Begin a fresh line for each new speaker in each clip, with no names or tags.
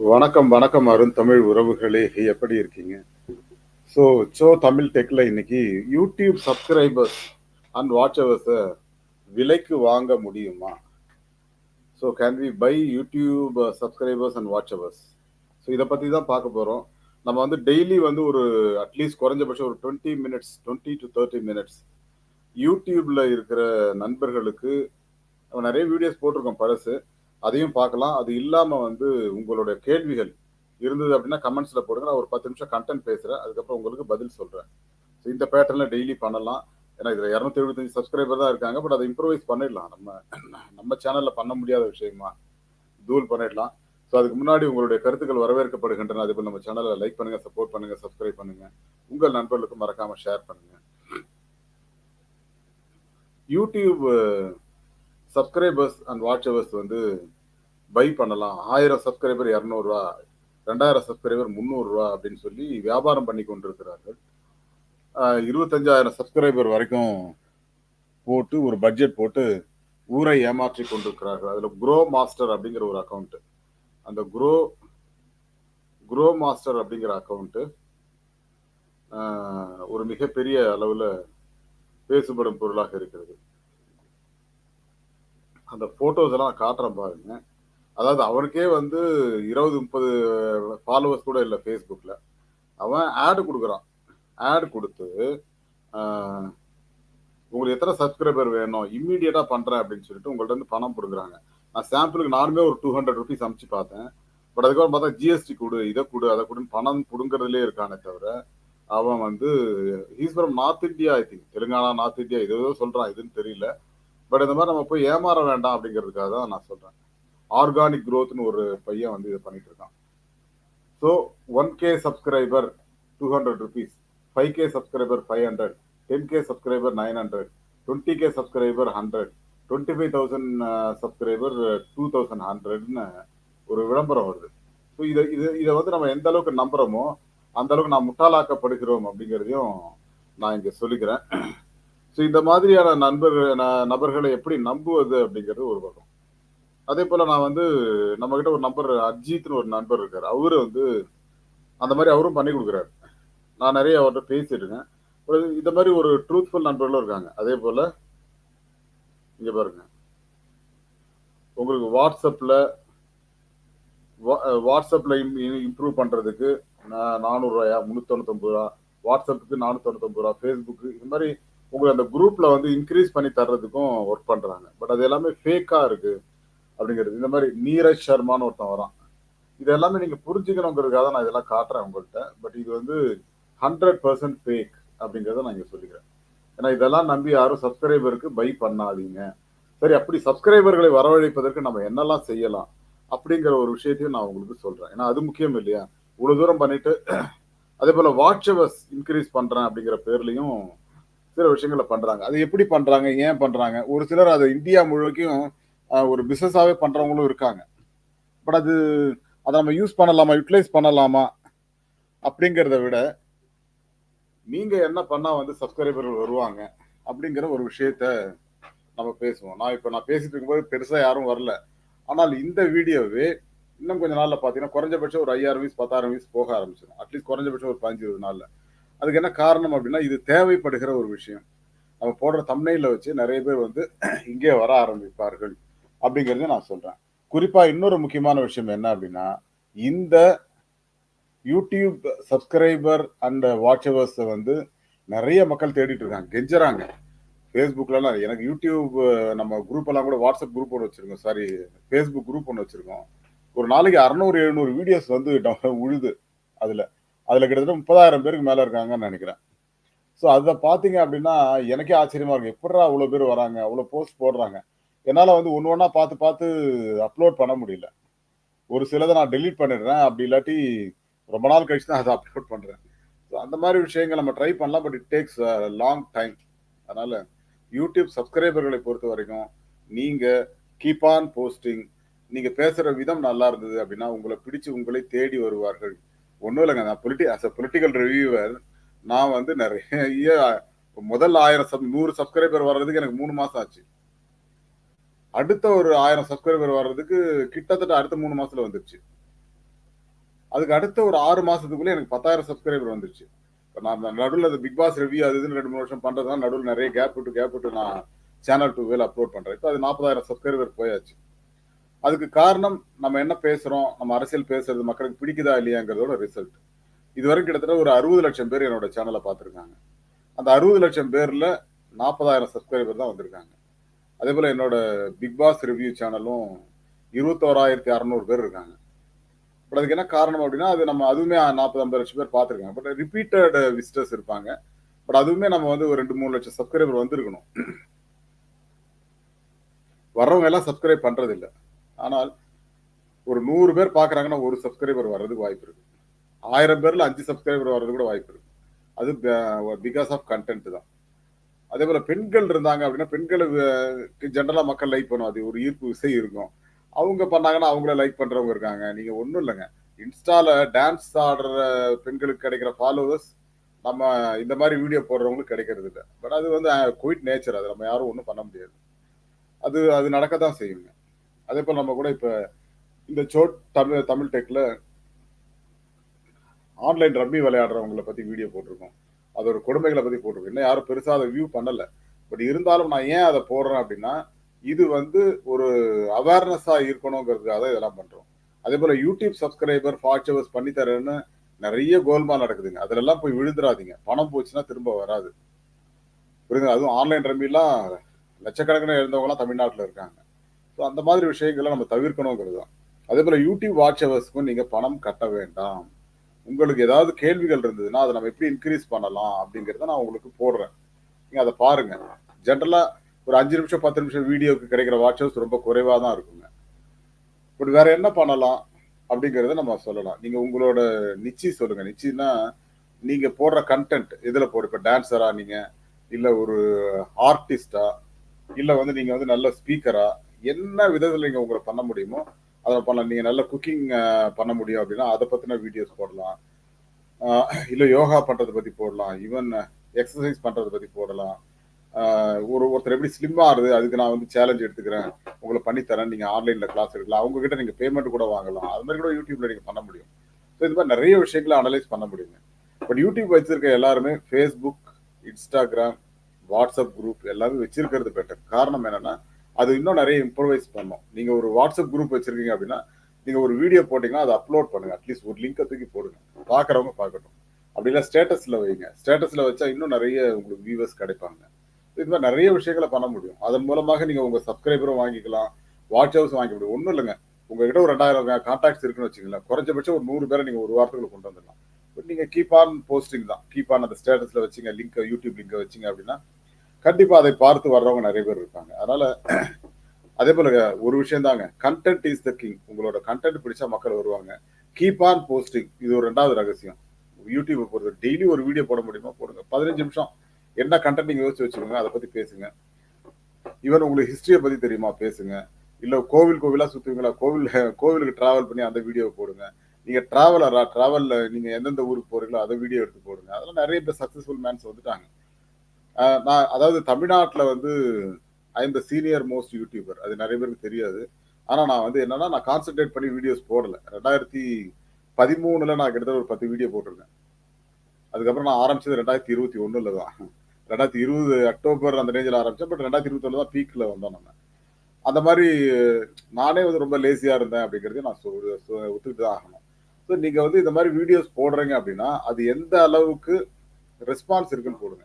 வணக்கம் வணக்கம் அருண் தமிழ் உறவுகளே எப்படி இருக்கீங்க? ஸோ சோ தமிழ் டெக்கில் இன்னைக்கு யூடியூப் சப்ஸ்கிரைபர்ஸ் அண்ட் வாட்சவர்ஸை விலைக்கு வாங்க முடியுமா? So can we buy YouTube subscribers and watchers so இதை பற்றி தான் பார்க்க போகிறோம் நம்ம வந்து டெய்லி வந்து ஒரு அட்லீஸ்ட் குறைஞ்சபட்சம் ஒரு twenty minutes twenty to thirty minutes யூடியூப்பில் இருக்கிற நண்பர்களுக்கு நிறைய வீடியோஸ் போட்டிருக்கோம் பழசு அதையும் பார்க்கலாம். அது இல்லாமல் வந்து உங்களுடைய கேள்விகள் இருந்தது அப்படின்னா கமெண்ட்ஸில் போடுங்க. நான் ஒரு பத்து நிமிஷம் கண்டென்ட் பேசுகிறேன் அதுக்கப்புறம் உங்களுக்கு பதில் சொல்கிறேன் ஸோ இந்த பேட்டர்னில் டெய்லி பண்ணலாம். ஏன்னா இதில் இரநூத்தி எழுபத்தஞ்சு சப்ஸ்கிரைபர் தான் இருக்காங்க. பட் அதை இம்ப்ரூவைஸ் பண்ணிடலாம். நம்ம நம்ம சேனலில் பண்ண முடியாத விஷயமா தூள் பண்ணிடலாம். ஸோ அதுக்கு முன்னாடி உங்களுடைய கருத்துக்கள் வரவேற்கப்படுகின்றன. அதே போல் நம்ம சேனலை லைக் பண்ணுங்க சப்போர்ட் பண்ணுங்க சப்ஸ்கிரைப் பண்ணுங்க. உங்கள் நண்பர்களுக்கு மறக்காம ஷேர் பண்ணுங்க. YouTube subscribers and watch hours வந்து பை பண்ணலாம். ஆயிரம் சப்ஸ்கிரைபர் இரநூறுவா ரெண்டாயிரம் சப்ஸ்கிரைபர் முந்நூறுரூவா அப்படின்னு சொல்லி வியாபாரம் பண்ணி கொண்டிருக்கிறார்கள். இருபத்தஞ்சாயிரம் சப்ஸ்கிரைபர் வரைக்கும் போட்டு ஒரு பட்ஜெட் போட்டு ஊரை ஏமாற்றி கொண்டிருக்கிறார்கள். அதில் குரோ மாஸ்டர் அப்படிங்கிற ஒரு அக்கௌண்ட்டு அந்த குரோ குரோ மாஸ்டர் அப்படிங்கிற அக்கௌண்ட்டு ஒரு மிகப்பெரிய அளவில் பேசுபடும் பொருளாக இருக்கிறது. அந்த போட்டோஸ் எல்லாம் காட்டுறேன் பாருங்க. அதாவது அவனுக்கே வந்து இருபது முப்பது ஃபாலோவர்ஸ் கூட இல்லை ஃபேஸ்புக்கில் அவன் ஆடு கொடுக்குறான். ஆடு கொடுத்து உங்களுக்கு எத்தனை சப்ஸ்கிரைபர் வேணும்? இம்மீடியட்டாக பண்ணுறேன் அப்படின்னு சொல்லிட்டு உங்கள்ட்ட இருந்து பணம் கொடுக்குறாங்க. நான் சாம்பிளுக்கு நானுமே ஒரு டூ ஹண்ட்ரட் ருபீஸ் அமுச்சு பார்த்தேன். பட் அதுக்கப்புறம் பார்த்தா ஜிஎஸ்டி கொடு இதை கொடு அதை கொடுன்னு பணம் கொடுங்கறதுலே இருக்கானே தவிர அவன் வந்து he's from North India I think Telangana North India இது ஏதோ சொல்கிறான் இதுன்னு தெரியல. பட் இந்த மாதிரி நம்ம போய் ஏமாற வேண்டாம் அப்படிங்கிறதுக்காக தான் நான் சொல்றேன். ஆர்கானிக் க்ரோத்னு ஒரு பையன் வந்து இதை பண்ணிட்டு இருக்கான். So one K subscriber two hundred rupees five K subscriber five hundred ten K subscriber nine hundred twenty K subscriber hundred twenty five thousand subscriber two thousand ஹண்ட்ரட்னு ஒரு விளம்பரம் வருது. ஸோ இதை இது இதை வந்து நம்ம எந்த அளவுக்கு நம்புகிறோமோ அந்த அளவுக்கு நான் முட்டாளாக்கப்படுகிறோம் அப்படிங்கிறதையும் நான் இங்கே சொல்லிக்கிறேன். ஸோ இந்த மாதிரியான நண்பர்கள் நபர்களை எப்படி நம்புவது அப்படிங்கிறது ஒரு பக்கம். அதே போல நான் வந்து நம்ம கிட்ட ஒரு நம்பர் அஜித்னு ஒரு நண்பர் இருக்கார். அவரு வந்து அந்த மாதிரி அவரும் பண்ணி கொடுக்குறாரு. நான் நிறைய அவர்கிட்ட பேசியிருக்கேன் இந்த மாதிரி ஒரு ட்ரூத்ஃபுல் நண்பர்களும் இருக்காங்க. அதே போல இங்க பாருங்க. உங்களுக்கு வாட்ஸ்அப்பில் வா- இம்ப்ரூவ் பண்ணுறதுக்கு நானூறுரூவாயா முந்நூற்றொண்ணூத்தொம்பது ரூபா. வாட்ஸ்அப்புக்கு நானூற்றொண்ணூத்தொம்பது ரூபா. ஃபேஸ்புக்கு இது மாதிரி உங்களுக்கு அந்த குரூப்ல வந்து இன்க்ரீஸ் பண்ணி தர்றதுக்கும் ஒர்க் பண்றாங்க. பட் அது எல்லாமே ஃபேக்கா இருக்கு அப்படிங்கிறது. இந்த மாதிரி நீரஜ் சர்மான்னு ஒருத்தன் வரான். இது எல்லாமே நீங்க புரிஞ்சுக்கணுங்கிறதுக்காக தான் நான் இதெல்லாம் காட்டுறேன் உங்கள்கிட்ட பட் இது வந்து ஹண்ட்ரட் பர்சன்ட் ஃபேக் அப்படிங்கிறத நான் இங்க சொல்லிக்கிறேன். ஏன்னா இதெல்லாம் நம்பி யாரும் சப்ஸ்கிரைபருக்கு பை பண்ணாதீங்க. சரி அப்படி சப்ஸ்கிரைபர்களை வரவழைப்பதற்கு நம்ம என்னெல்லாம் செய்யலாம் அப்படிங்கிற ஒரு விஷயத்தையும் நான் உங்களுக்கு சொல்றேன். ஏன்னா அது முக்கியம் இல்லையா? இவ்வளவு தூரம் பண்ணிட்டு அதே போல வாட்சவர்ஸ் இன்க்ரீஸ் பண்றேன் அப்படிங்கிற பேர்லயும் சில விஷயங்களை பண்றாங்க. அது எப்படி பண்றாங்க ஏன் பண்றாங்க? ஒரு சிலர் அதை இந்தியா முழுவதும் ஒரு பிசினஸாவே பண்றவங்களும் இருக்காங்க. பட் அது அதை நம்ம யூஸ் பண்ணலாமா யூட்டிலைஸ் பண்ணலாமா அப்படிங்கிறத விட நீங்க என்ன பண்ணா வந்து சப்ஸ்கிரைபர்கள் வருவாங்க அப்படிங்கிற ஒரு விஷயத்த நம்ம பேசுவோம். நான் இப்போ நான் பேசிட்டு இருக்கும்போது பெருசா யாரும் வரல. ஆனால் இந்த வீடியோவே இன்னும் கொஞ்ச நாள்ல பாத்தீங்கன்னா குறைஞ்சபட்சம் ஒரு ஐயாயிரம் வீஸ் பத்தாயிரம் வீஸ் போக ஆரம்பிச்சிடும். அட்லீஸ்ட் குறைஞ்சபட்சம் ஒரு பதினஞ்சு இருபது நாள்ல. அதுக்கு என்ன காரணம் அப்படின்னா இது தேவைப்படுகிற ஒரு விஷயம். நம்ம போடுற தம்னையில் வச்சு நிறைய பேர் வந்து இங்கே வர ஆரம்பிப்பார்கள் அப்படிங்கிறத நான் சொல்கிறேன் குறிப்பாக இன்னொரு முக்கியமான விஷயம் என்ன அப்படின்னா இந்த யூடியூப் சப்ஸ்கிரைபர் அண்ட் வாட்சவர்ஸை வந்து நிறைய மக்கள் தேடிட்டு இருக்காங்க கெஞ்சுறாங்க. ஃபேஸ்புக்லலாம் எனக்கு யூடியூப் நம்ம குரூப் எல்லாம் கூட வாட்ஸ்அப் குரூப் ஒன்று வச்சுருக்கோம் சாரி ஃபேஸ்புக் குரூப் ஒன்று வச்சுருக்கோம். ஒரு நாளைக்கு அறநூறு எழுநூறு வீடியோஸ் வந்து down- உழுது அதில். அதில் கிட்டத்தட்ட முப்பதாயிரம் பேருக்கு மேலே இருக்காங்கன்னு நினைக்கிறேன். ஸோ அதை பார்த்தீங்க அப்படின்னா எனக்கே ஆச்சரியமாக இருக்கும் எப்படா அவ்வளோ பேர் வராங்க? அவ்வளோ போஸ்ட் போடுறாங்க. என்னால் வந்து ஒன்று ஒன்றா பார்த்து பார்த்து அப்லோட் பண்ண முடியல. ஒரு சிலதை நான் டெலீட் பண்ணிடுறேன். அப்படி இல்லாட்டி ரொம்ப நாள் கழிச்சு தான் அதை அப்லோட் பண்ணுறேன் ஸோ அந்த மாதிரி விஷயங்கள் நம்ம ட்ரை பண்ணலாம் but it takes long time அதனால் யூடியூப் சப்ஸ்கிரைபர்களை பொறுத்த வரைக்கும் நீங்கள் கீப் ஆன் போஸ்டிங் நீங்கள் பேசுகிற விதம் நல்லா இருந்தது அப்படின்னா உங்களை பிடிச்சு உங்களை தேடி வருவார்கள். ஒன்றும் இல்லைங்க நான் பொலிட்டி அஸ் அ பொலிட்டிக்கல் ரிவ்யூவர் நான் வந்து நிறைய முதல் ஆயிரம் சப் நூறு சப்ஸ்கிரைபர் வர்றதுக்கு எனக்கு மூணு மாதம் ஆச்சு. அடுத்த ஒரு ஆயிரம் சப்ஸ்கிரைபர் வர்றதுக்கு கிட்டத்தட்ட அடுத்த மூணு மாசத்துல வந்துருச்சு. அதுக்கு அடுத்த ஒரு ஆறு மாசத்துக்குள்ள எனக்கு பத்தாயிரம் சப்ஸ்கிரைபர் வந்துருச்சு. இப்போ நான் நடுவில் அந்த பிக் பாஸ் ரிவ்யூ அது இதுன்னு ரெண்டு மூணு வருஷம் பண்ணுறதுனால நடுவில் நிறைய கேப் விட்டு கேப் விட்டு நான் சேனல் டூ வேல அப்லோட் பண்ணுறேன் இப்போ அது நாற்பதாயிரம் சப்ஸ்கிரைபர் போயாச்சு. அதுக்கு காரணம் நம்ம என்ன பேசுறோம் நம்ம அரசியல் பேசுறது மக்களுக்கு பிடிக்குதா இல்லையாங்கிறதோட ரிசல்ட் இதுவரைக்கும் கிட்டத்தட்ட ஒரு அறுபது லட்சம் பேர் என்னோட சேனலை பார்த்துருக்காங்க. அந்த அறுபது லட்சம் பேர்ல நாற்பதாயிரம் சப்ஸ்கிரைபர் தான் வந்திருக்காங்க. அதே போல என்னோட பிக் பாஸ் ரிவ்யூ சேனலும் இருபத்தோராயிரத்தி அறநூறு பேர் இருக்காங்க. பட் அதுக்கு என்ன காரணம் அப்படின்னா அது நம்ம அதுவுமே நாற்பது ஐம்பது லட்சம் பேர் பார்த்துருக்காங்க. பட் ரிப்பீட்டட் விசிட்டர்ஸ் இருப்பாங்க. பட் அதுவுமே நம்ம வந்து ஒரு ரெண்டு மூணு லட்சம் சப்ஸ்கிரைபர் வந்திருக்கணும். வர்றவங்க எல்லாம் சப்ஸ்கிரைப் பண்றது இல்லை ஆனால் ஒரு நூறு பேர் பார்க்குறாங்கன்னா ஒரு சப்ஸ்கிரைபர் வர்றதுக்கு வாய்ப்பு இருக்கு. ஆயிரம் பேரில் அஞ்சு சப்ஸ்கிரைபர் வர்றது கூட வாய்ப்பு இருக்கு. அது பிகாஸ் ஆஃப் கண்டென்ட் தான். அதே போல் பெண்கள் இருந்தாங்க அப்படின்னா பெண்களுக்கு ஜென்ரலாக மக்கள் லைக் பண்ணும். அது ஒரு ஈர்ப்பு விசை இருக்கும். அவங்க பண்ணாங்கன்னா அவங்கள லைக் பண்ணுறவங்க இருக்காங்க. நீங்கள் ஒன்றும் இல்லைங்க. இன்ஸ்டால டான்ஸ் ஆடுற பெண்களுக்கு கிடைக்கிற ஃபாலோவர்ஸ் நம்ம இந்த மாதிரி வீடியோ போடுறவங்களுக்கு கிடைக்கிறது இல்லை. பட் அது வந்து குயிட் நேச்சர் அது நம்ம யாரும் ஒன்றும் பண்ண முடியாது. அது அது நடக்க தான் செய்யுங்க. அதே போல் நம்ம கூட இப்போ இந்த சோட் தமிழ் தமிழ் டெக்ல ஆன்லைன் ரம்மி விளையாடுறவங்களை பத்தி வீடியோ போட்டிருக்கோம். அதோட கொடுமைகளை பத்தி போட்டிருக்கோம். இன்னும் யாரும் பெருசா அதை வியூ பண்ணல. பட் இருந்தாலும் நான் ஏன் அதை போடுறேன் அப்படின்னா இது வந்து ஒரு அவேர்னஸா இருக்கணுங்கிறதுக்காக தான் இதெல்லாம் பண்றோம். அதே போல யூடியூப் சப்ஸ்கிரைபர் ஃபாலோவர்ஸ் பண்ணி தரேன்னு நிறைய கோல்மால் நடக்குதுங்க. அதிலெல்லாம் போய் விழுந்துடாதீங்க பணம் போச்சுன்னா திரும்ப வராது. புரியுது அதுவும் ஆன்லைன் ரம்மிலாம் லட்சக்கணக்கான இருந்தவங்களாம் தமிழ்நாட்டில் இருக்காங்க. ஸோ அந்த மாதிரி விஷயங்களை நம்ம தவிர்க்கணுங்கிறது தான் அதே போல் யூடியூப் வாட்ச் ஹவர்ஸ்க்கும் பணம் கட்ட வேண்டாம். உங்களுக்கு ஏதாவது கேள்விகள் இருந்ததுன்னா அதை நம்ம எப்படி இன்க்ரீஸ் பண்ணலாம் அப்படிங்கிறத நான் உங்களுக்கு போடுறேன். நீங்கள் அதை பாருங்கள் ஜென்ரலாக ஒரு அஞ்சு நிமிஷம் பத்து நிமிஷம் வீடியோக்கு கிடைக்கிற வாட்ச் ஹவர்ஸ் ரொம்ப குறைவாக தான் இருக்குங்க. பட் வேற என்ன பண்ணலாம் அப்படிங்கிறத நம்ம சொல்லலாம். நீங்கள் உங்களோட நிச்சி சொல்லுங்கள் நிச்சின்னா நீங்கள் போடுற கண்டென்ட் இதில் போடு? இப்போ டான்ஸரா நீங்கள் இல்லை ஒரு ஆர்டிஸ்டா இல்லை வந்து நீங்கள் வந்து நல்ல ஸ்பீக்கரா என்ன விதத்துல நீங்க உங்களை பண்ண முடியுமோ அதை பண்ணலாம். நீங்க நல்ல குக்கிங் பண்ண முடியும் அப்படின்னா அதை பத்தின வீடியோஸ் போடலாம். இல்ல யோகா பண்றதை பத்தி போடலாம். ஈவன் எக்ஸசைஸ் பண்றதை பத்தி போடலாம். ஒரு ஒருத்தர் எப்படி ஸ்லிம் ஆகுது அதுக்கு நான் வந்து சேலஞ்ச் எடுத்துக்கிறேன். உங்களை பண்ணி தரேன். நீங்க ஆன்லைன்ல கிளாஸ் எடுக்கலாம். அவங்க கிட்ட நீங்க பேமெண்ட் கூட வாங்கலாம். அது மாதிரி கூட யூடியூப்ல நீங்க பண்ண முடியும். ஸோ இது மாதிரி நிறைய விஷயங்களை அனலைஸ் பண்ண முடியுங்க. பட் யூடியூப் வச்சிருக்க எல்லாருமே ஃபேஸ்புக் இன்ஸ்டாகிராம் வாட்ஸ்அப் குரூப் எல்லாமே வச்சிருக்கிறது பெட்டர் காரணம் என்னன்னா அது இன்னும் நிறைய இம்ப்ரவைஸ் பண்ணும். நீங்க ஒரு வாட்ஸ்அப் குரூப் வச்சிருக்கீங்க அப்படின்னா நீங்க ஒரு வீடியோ போட்டீங்கன்னா அதை அப்லோட் பண்ணுங்க. அட்லீஸ்ட் ஒரு லிங்கை தூக்கி போடுங்க. பாக்குறவங்க பார்க்கட்டும். அப்படி இல்லை ஸ்டேட்டஸ்ல வைங்க. ஸ்டேட்டஸ்ல வச்சா இன்னும் நிறைய உங்களுக்கு வியூவர்ஸ் கிடைப்பாங்க. இது மாதிரி நிறைய விஷயங்களை பண்ண முடியும். அதன் மூலமாக நீங்க உங்க சப்ஸ்கிரைபரும் வாங்கிக்கலாம். வாட்ச் ஹவுஸ் வாங்கி முடியும். ஒன்றும் இல்லைங்க. உங்ககிட்ட ஒரு ரெண்டாயிரம் கான்டாக்ட்ஸ் இருக்குன்னு வச்சுக்கலாம் குறைஞ்சபட்சம் ஒரு நூறு பேரை நீங்க ஒரு வாரத்துக்குள்ள கொண்டு வந்துடலாம். பட் நீங்க கீப் ஆன் போஸ்டிங் தான். கீப் ஆன் அந்த ஸ்டேட்டஸ்ல வச்சுங்க. லிங்க் யூடியூப் லிங்கை வச்சிங்க அப்படின்னா கண்டிப்பா அதை பார்த்து வர்றவங்க நிறைய பேர் இருப்பாங்க அதனால அதே போல ஒரு விஷயம் தாங்க. கண்டென்ட் இஸ் த கிங் உங்களோட கண்டென்ட் பிடிச்சா மக்கள் வருவாங்க. கீப் ஆன் போஸ்டிங் இது ஒரு ரெண்டாவது ரகசியம். யூடியூப் பொறுத்த டெய்லி ஒரு வீடியோ போட முடியுமா? போடுங்க. பதினஞ்சு நிமிஷம். என்ன கண்டென்ட் நீங்கள் யோசிச்சு வச்சுக்கோங்க. அதை பத்தி பேசுங்க. ஈவன் உங்களுக்கு ஹிஸ்டரியை பத்தி தெரியுமா? பேசுங்க. இல்ல கோவில் கோவிலா சுத்துவீங்களா? கோவில் கோவிலுக்கு டிராவல் பண்ணி அந்த வீடியோவை போடுங்க. நீங்க டிராவலரா டிராவல்ல நீங்க எந்தெந்த ஊருக்கு போறீங்களோ அதை வீடியோ எடுத்து போடுங்க. அதெல்லாம் நிறைய பேர் சக்சஸ்ஃபுல் மேன்ஸ் வந்துட்டாங்க. நான் அதாவது தமிழ்நாட்டில் வந்து I am the senior most YouTuber அது நிறைய பேருக்கு தெரியாது. ஆனால் நான் வந்து என்னன்னா நான் கான்சென்ட்ரேட் பண்ணி வீடியோஸ் போடல. ரெண்டாயிரத்தி பதிமூணுல நான் கிட்டத்தட்ட ஒரு பத்து வீடியோ போட்டிருக்கேன். அதுக்கப்புறம் நான் ஆரம்பிச்சது ரெண்டாயிரத்தி இருபத்தி ஒன்றுல தான். ரெண்டாயிரத்தி இருபது அக்டோபர் அந்த ரேஞ்சில் ஆரம்பித்தேன் பட் ரெண்டாயிரத்தி இருபத்தி தான் பீக்கில் வந்தோம் நம்ம. அந்த மாதிரி நானே வந்து ரொம்ப லேசியாக இருந்தேன் அப்படிங்கிறதையும் நான் ஒத்துக்கிட்டு தான் ஆகணும். ஸோ நீங்கள் வந்து இந்த மாதிரி வீடியோஸ் போடுறீங்க அப்படின்னா அது எந்த அளவுக்கு ரெஸ்பான்ஸ் இருக்குன்னு போடுங்க.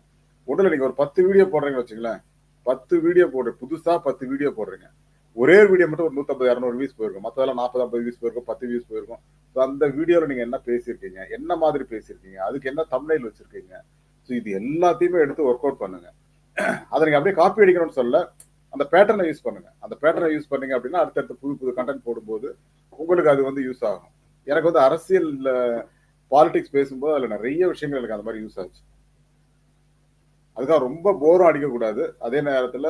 ஒன்றும் நீங்க ஒரு பத்து வீடியோ போடுறீங்கன்னு வச்சுங்களேன் பத்து வீடியோ போடுற புதுசா பத்து வீடியோ போடுறீங்க. ஒரே வீடியோ மட்டும் ஒரு நூத்தம்பது இரநூறு வியூஸ் போயிருக்கும். மற்றதெல்லாம் நாற்பது ஐம்பது வியூஸ் போயிருக்கும் பத்து வியூஸ் போயிருக்கும். ஸோ அந்த வீடியோவில் நீங்க என்ன பேசியிருக்கீங்க? என்ன மாதிரி பேசியிருக்கீங்க? அதுக்கு என்ன தமிழில் வச்சிருக்கீங்க? ஸோ இது எல்லாத்தையுமே எடுத்து ஒர்க் அவுட் பண்ணுங்க. அதை நீங்க அப்படியே காப்பி அடிக்கணும்னு சொல்ல அந்த பேட்டர்னை யூஸ் பண்ணுங்க. அந்த பேட்டர்னை யூஸ் பண்ணீங்க அப்படின்னா அடுத்தடுத்து புது புது கண்டென்ட் போடும்போது உங்களுக்கு அது வந்து யூஸ் ஆகும். எனக்கு வந்து அரசியல் பாலிடிக்ஸ் பேசும்போது அதில் நிறைய விஷயங்கள் எனக்கு அந்த மாதிரி யூஸ் ஆச்சு. அதுக்காக ரொம்ப போரும் அடிக்கக்கூடாது அதே நேரத்தில்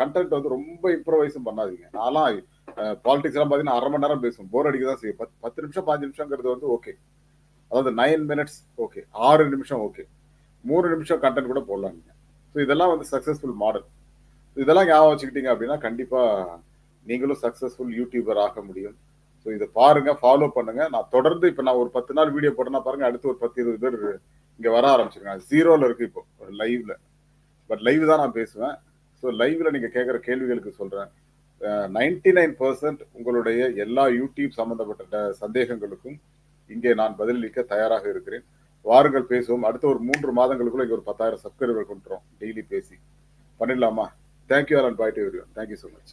கண்டென்ட் வந்து ரொம்ப இம்ப்ரவைஸும் பண்ணாதீங்க. நான்லாம் பாலிடிக்ஸ் எல்லாம் பார்த்தீங்கன்னா அரை மணி நேரம் பேசும் போர் அடிக்க தான் செய்யும் பத்து பத்து நிமிஷம் பாஞ்சு நிமிஷங்கிறது வந்து ஓகே அதாவது நைன் மினிட்ஸ் ஓகே ஆறு நிமிஷம் ஓகே மூணு நிமிஷம் கண்டென்ட் கூட போடலாம் நீங்கள் ஸோ இதெல்லாம் வந்து சக்ஸஸ்ஃபுல் மாடல் இதெல்லாம் ஞாபகம் வச்சுக்கிட்டீங்க அப்படின்னா கண்டிப்பாக நீங்களும் சக்ஸஸ்ஃபுல் யூடியூபர் ஆக முடியும். ஸோ இதை பாருங்க ஃபாலோ பண்ணுங்க. நான் தொடர்ந்து இப்போ நான் ஒரு பத்து நாள் வீடியோ போட்டேன்னா பாருங்க அடுத்து ஒரு பத்து இருபது பேர் இங்கே வர ஆரம்பிச்சிருக்காங்க. ஜீரோவில் இருக்கு இப்போ லைவ்ல பட் லைவ் தான் நான் பேசுவேன். ஸோ லைவ்ல நீங்கள் கேட்குற கேள்விகளுக்கு சொல்கிறேன் நைன்டி நைன் பர்சன்ட் உங்களுடைய எல்லா யூடியூப் சம்மந்தப்பட்ட சந்தேகங்களுக்கும் இங்கே நான் பதிலளிக்க தயாராக இருக்கிறேன். வாருங்கள் பேசுவோம். அடுத்த ஒரு மூன்று மாதங்களுக்குள்ள இங்கே ஒரு பத்தாயிரம் சப்ஸ்கிரைபர் கொண்டுறோம். டெய்லி பேசி. பண்ணிடலாமா? Thank you all and bye to every thank you so much